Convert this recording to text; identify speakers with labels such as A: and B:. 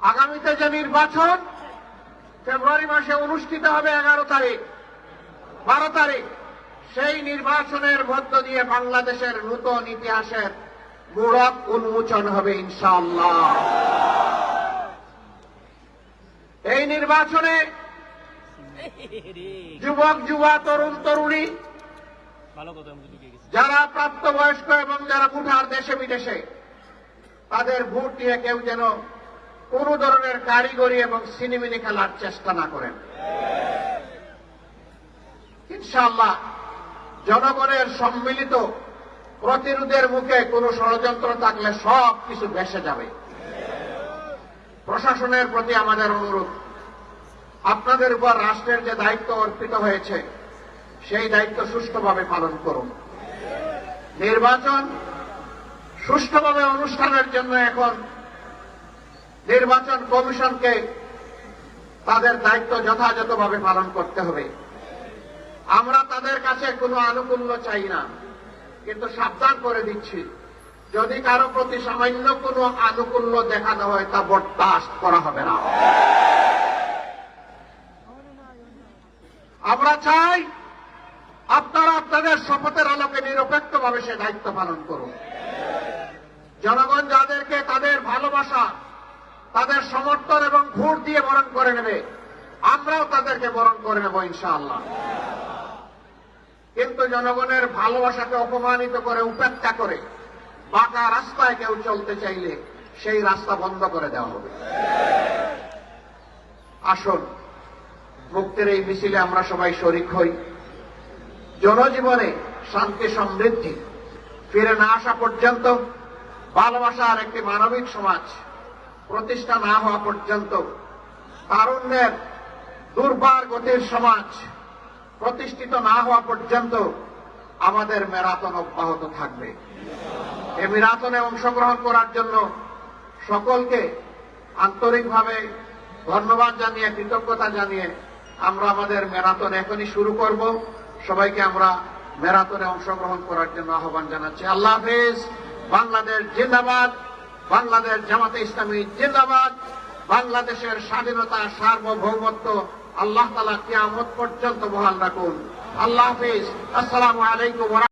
A: আগামীতে যে নির্বাচন, ফেব্রুয়ারি মাসে অনুষ্ঠিত হবে এগারো তারিখ, বারো তারিখ, সেই নির্বাচনের মধ্য দিয়ে বাংলাদেশের নূতন ইতিহাসের মূলক উন্মোচন হবে ইনশাআল্লাহ। এই নির্বাচনে যুবক, যুবা, তরুণ, তরুণী, যারা প্রাপ্তবয়স্ক এবং যারা কুঠার দেশে বিদেশে তাদের ভোট দিয়ে কেউ যেন কোন ধরনের কারিগরি এবং সিনেমিনি খেলার চেষ্টা না করেন। ইনশাআল্লাহ, জনগণের সম্মিলিত প্রতিরোধের মুখে কোন ষড়যন্ত্র থাকলে সব কিছু ভেসে যাবে। প্রশাসনের প্রতি আমাদের অনুরোধ, আপনাদের উপর রাষ্ট্রের যে দায়িত্ব অর্পিত হয়েছে, সেই দায়িত্ব সুষ্ঠুভাবে পালন করুন। নির্বাচন সুষ্ঠুভাবে অনুষ্ঠানের জন্য এখন নির্বাচন কমিশনকে তাদের দায়িত্ব যথাযথভাবে পালন করতে হবে। আমরা তাদের কাছে কোনো আনুকূল্য চাই না, কিন্তু সাবধান করে দিচ্ছি। যদি কারও প্রতি সামান্য কোনো আনুকূল্য দেখানো হয়, তা বরদাস্ত করা হবে না। আমরা চাই আপনারা আপনাদের শপথের আলোকে নিরপেক্ষভাবে সে দায়িত্ব পালন করুন। জনগণ যাদেরকে তাদের ভালোবাসা তাদের সমর্থন এবং ভোট দিয়ে বরণ করে নেবে। আমরাও তাদেরকে বরণ করে নেব, ইনশাআল্লাহ। কিন্তু জনগণের ভালোবাসাকে অপমানিত করে, উপেক্ষা করে বাঁকা রাস্তায় কেউ চলতে চাইলে সেই রাস্তা বন্ধ করে দেওয়া হবে। আসুন, মুক্তির এই মিছিলে আমরা সবাই শরিক হই। জনজীবনে শান্তি, সমৃদ্ধি ফিরে না আসা পর্যন্ত ভালোবাসার একটি মানবিক সমাজ প্রতিষ্ঠা না হওয়া পর্যন্ত তারুণ্যের দুর্বার গতির সমাজ প্রতিষ্ঠিত না হওয়া পর্যন্ত আমাদের মেরাতন অব্যাহত থাকবে। এই মেরাতনে অংশগ্রহণ করার জন্য সকলকে আন্তরিকভাবে ধন্যবাদ জানিয়ে, কৃতজ্ঞতা জানিয়ে আমরা আমাদের ম্যারাথন এখনই শুরু করব। সবাইকে আমরা ম্যারাথনে অংশগ্রহণ করার জন্য আহ্বান জানাচ্ছি। আল্লাহ হাফিজ, বাংলাদেশ জিন্দাবাদ। বাংলাদেশ জামাতে ইসলামী জিন্দাবাদ। বাংলাদেশের স্বাধীনতা, সার্বভৌমত্ব আল্লাহ তালা কিয়ামত পর্যন্ত বহাল রাখুন। আল্লাহ হাফিজ। আসসালামু আলাইকুম